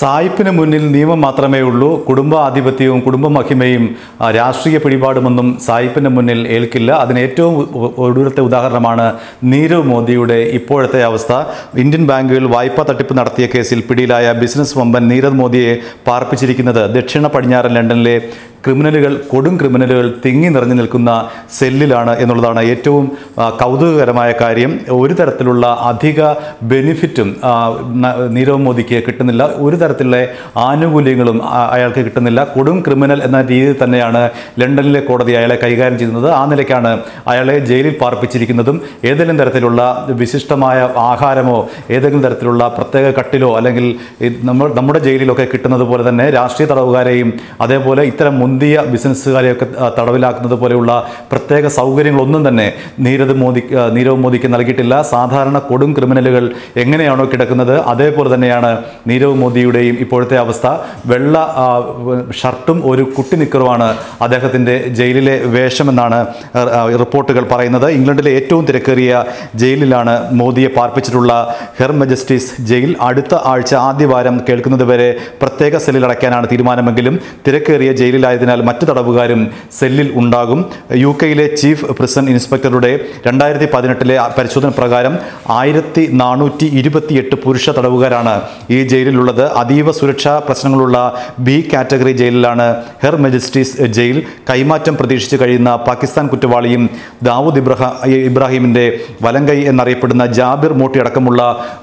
സായിപ്പിന് മുന്നിൽ നിയമം മാത്രമേ ഉള്ളൂ. കുടുംബാധിപത്യവും കുടുംബമഹിമയും രാഷ്ട്രീയ പിടിപാടുമൊന്നും സായിപ്പിന് മുന്നിൽ ഏൽക്കില്ല. അതിന് ഏറ്റവും ഒടുവിലത്തെ ഉദാഹരണമാണ് നീരവ് മോദിയുടെ ഇപ്പോഴത്തെ അവസ്ഥ. ഇന്ത്യൻ ബാങ്കുകൾ വായ്പാ തട്ടിപ്പ് നടത്തിയ കേസിൽ പിടിയിലായ ബിസിനസ് വമ്പൻ നീരവ് മോദിയെ പാർപ്പിച്ചിരിക്കുന്നത് ദക്ഷിണ പടിഞ്ഞാറൻ ലണ്ടനിലെ ക്രിമിനലുകൾ കൊടും ക്രിമിനലുകൾ തിങ്ങി നിറഞ്ഞു നിൽക്കുന്ന സെല്ലിലാണ് എന്നുള്ളതാണ് ഏറ്റവും കൗതുകകരമായ കാര്യം. ഒരു തരത്തിലുള്ള അധിക ബെനിഫിറ്റും നീരവ് മോദിക്ക് കിട്ടുന്നില്ല. ഒരു തരത്തിലുള്ള ആനുകൂല്യങ്ങളും അയാൾക്ക് കിട്ടുന്നില്ല. കൊടും ക്രിമിനൽ എന്ന രീതിയിൽ തന്നെയാണ് ലണ്ടനിലെ കോടതി അയാളെ കൈകാര്യം ചെയ്യുന്നത്. ആ നിലയ്ക്കാണ് അയാളെ ജയിലിൽ പാർപ്പിച്ചിരിക്കുന്നതും. ഏതെങ്കിലും തരത്തിലുള്ള വിശിഷ്ടമായ ആഹാരമോ ഏതെങ്കിലും തരത്തിലുള്ള പ്രത്യേക കട്ടിലോ അല്ലെങ്കിൽ നമ്മൾ നമ്മുടെ ജയിലിലൊക്കെ കിട്ടുന്നത് പോലെ തന്നെ രാഷ്ട്രീയ തടവുകാരെയും അതേപോലെ ഇത്തരം മുന്തിയ ബിസിനസ്സുകാരെയൊക്കെ തടവിലാക്കുന്നത് പോലെയുള്ള പ്രത്യേക സൗകര്യങ്ങളൊന്നും തന്നെ നീരവ് മോദി നീരവ് മോദിക്ക് നൽകിയിട്ടില്ല. സാധാരണ കൊടും ക്രിമിനലുകൾ എങ്ങനെയാണോ കിടക്കുന്നത്? അതേപോലെ തന്നെയാണ് നീരവ് മോദിയുടെയും ഇപ്പോഴത്തെ അവസ്ഥ. വെള്ള ഷർട്ടും ഒരു കുട്ടി നിക്കറുമാണ് അദ്ദേഹത്തിന്റെ ജയിലിലെ വേഷമെന്നാണ് റിപ്പോർട്ടുകൾ പറയുന്നത്. ഇംഗ്ലണ്ടിലെ ഏറ്റവും തിരക്കേറിയ ജയിലിലാണ് മോദിയെ പാർപ്പിച്ചിട്ടുള്ള ഹെർ മജസ്റ്റീസ് ജയിൽ. അടുത്ത ആഴ്ച ആദ്യവാരം കേൾക്കുന്നതുവരെ പ്രത്യേക സെല്ലിൽ അടയ്ക്കാനാണ് തീരുമാനമെങ്കിലും തിരക്കേറിയ ജയിലിലായതിനാൽ മറ്റു തടവുകാരും സെല്ലിൽ ഉണ്ടാകും. യു കെയിലെ ചീഫ് പ്രിസൺ ഇൻസ്പെക്ടറുടെ രണ്ടായിരത്തി പതിനെട്ടിലെ പരിശോധന പ്രകാരം ആയിരത്തി നാനൂറ്റി ഇരുപത്തിയെട്ട് പുരുഷ തടവുകാരാണ് ഈ ജയിലിലുള്ളത്. അതീവ സുരക്ഷാ പ്രശ്നങ്ങളുള്ള ബി കാറ്റഗറി ജയിലിലാണ് ഹെർ മജിസ്ട്രീസ് ജയിൽ കൈമാറ്റം പ്രതീക്ഷിച്ച് കഴിയുന്ന പാകിസ്ഥാൻ കുറ്റവാളിയും ദാവൂദ് ഇബ്രഹ ഇബ്രാഹിമിന്റെ വലങ്കൈ എന്നറിയപ്പെടുന്ന ജാബിർ മോട്ടി അടക്കമുള്ള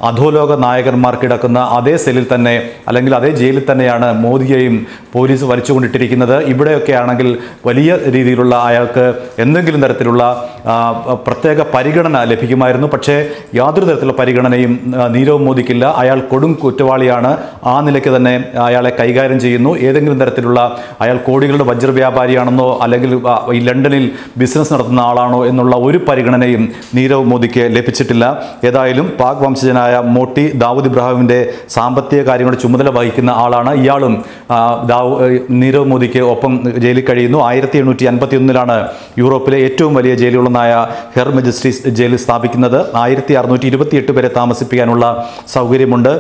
അധോലോക നായകന്മാർ കിടക്കുന്ന അതേ സെല്ലിൽ തന്നെ അല്ലെങ്കിൽ അതേ ജയിലിൽ തന്നെയാണ് മോദിയെയും പോലീസ് വലിച്ചുകൊണ്ടിട്ടിരിക്കുന്നത്. ഇവിടെയൊക്കെ ആണെങ്കിൽ വലിയ രീതിയിലുള്ള അയാൾക്ക് എന്തെങ്കിലും തരത്തിലുള്ള പ്രത്യേക പരിഗണന ലഭിക്കുമായിരുന്നു. പക്ഷേ യാതൊരു തരത്തിലുള്ള പരിഗണനയും നീരവ് മോദിക്കില്ല. അയാൾ കൊടും കുറ്റവാളിയാണ്. ആ നിലയ്ക്ക് തന്നെ അയാളെ കൈകാര്യം ചെയ്യുന്നു. ഏതെങ്കിലും തരത്തിലുള്ള അയാൾ കോടികളുടെ വജ്ര വ്യാപാരിയാണെന്നോ അല്ലെങ്കിൽ ഈ ലണ്ടനിൽ ബിസിനസ് നടത്തുന്ന ആളാണോ എന്നുള്ള ഒരു പരിഗണനയും നീരവ് മോദിക്ക് ലഭിച്ചിട്ടില്ല. ഏതായാലും പാക് വംശജനായ മോട്ടി ദാവൂദ് ഇബ്രാഹിമിന്റെ സാമ്പത്തിക കാര്യങ്ങളുടെ ചുമതല വഹിക്കുന്ന ആളാണ്. ഇയാളും ദാവു നീരവ് മോദിക്ക് ഒപ്പം ജയിലിൽ കഴിയുന്നു. ആയിരത്തി എണ്ണൂറ്റി അൻപത്തി ഒന്നിലാണ് യൂറോപ്പിലെ ഏറ്റവും വലിയ ജയിലുകളൊന്നായ ഹെർ മജിസ്ട്രീസ് ജയിൽ സ്ഥാപിക്കുന്നത് ആയിരത്തി അറുന്നൂറ്റി ഇരുപത്തിയെട്ട് പേരെ താമസിപ്പിക്കാനുള്ള സൗകര്യമുണ്ട്.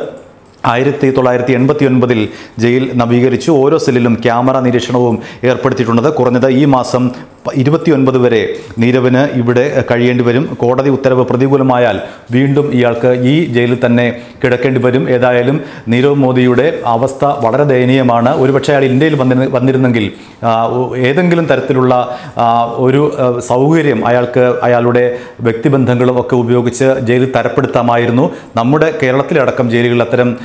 ആയിരത്തി തൊള്ളായിരത്തി എൺപത്തി ഒൻപതിൽ ജയിൽ നവീകരിച്ചു. ഓരോ സെല്ലിലും ക്യാമറ നിരീക്ഷണവും ഏർപ്പെടുത്തിയിട്ടുണ്ട്. കുറഞ്ഞത് ഈ മാസം ഇരുപത്തിയൊൻപത് വരെ നീരവിന് ഇവിടെ കഴിയേണ്ടി വരും. കോടതി ഉത്തരവ് പ്രതികൂലമായാൽ വീണ്ടും ഇയാൾക്ക് ഈ ജയിലിൽ തന്നെ കിടക്കേണ്ടി വരും. ഏതായാലും നീരവ് മോദിയുടെ അവസ്ഥ വളരെ ദയനീയമാണ്. ഒരുപക്ഷെ അയാൾ ഇന്ത്യയിൽ വന്നി വന്നിരുന്നെങ്കിൽ ഏതെങ്കിലും തരത്തിലുള്ള ഒരു സൗകര്യം അയാൾക്ക് അയാളുടെ വ്യക്തിബന്ധങ്ങളും ഒക്കെ ഉപയോഗിച്ച് ജയിലിൽ തരപ്പെടുത്താമായിരുന്നു. നമ്മുടെ കേരളത്തിലടക്കം ജയിലുകളിൽ അത്തരം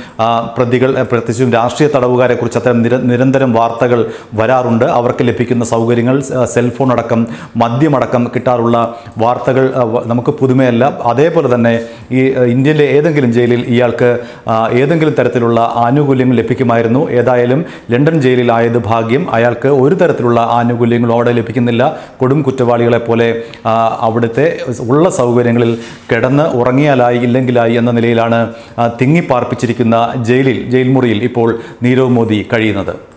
പ്രതികൾ പ്രത്യേകിച്ചും രാഷ്ട്രീയ തടവുകാരെ കുറിച്ച് അത്തരം നിരന്തരം വാർത്തകൾ വരാറുണ്ട്. അവർക്ക് ലഭിക്കുന്ന സൗകര്യങ്ങൾ സെൽഫോൺ അടക്കം മദ്യമടക്കം കിട്ടാറുള്ള വാർത്തകൾ നമുക്ക് പുതുമയല്ല. അതേപോലെ തന്നെ ഈ ഇന്ത്യയിലെ ഏതെങ്കിലും ജയിലിൽ ഇയാൾക്ക് ഏതെങ്കിലും തരത്തിലുള്ള ആനുകൂല്യങ്ങൾ ലഭിക്കുമായിരുന്നു. ഏതായാലും ലണ്ടൻ ജയിലിലായത് ഭാഗ്യം അയാൾക്ക് ഒരു തരത്തിലുള്ള ആനുകൂല്യങ്ങളും അവിടെ ലഭിക്കുന്നില്ല. കൊടും കുറ്റവാളികളെ പോലെ അവിടുത്തെ ഉള്ള സൗകര്യങ്ങളിൽ കിടന്ന് ഉറങ്ങിയാലായി ഇല്ലെങ്കിലായി എന്ന നിലയിലാണ് തിങ്ങിപ്പാർപ്പിച്ചിരിക്കുന്ന ജയിലിൽ ജയിൽ മുറിയിൽ ഇപ്പോൾ നീരവ് മോദി കഴിയുന്നത്.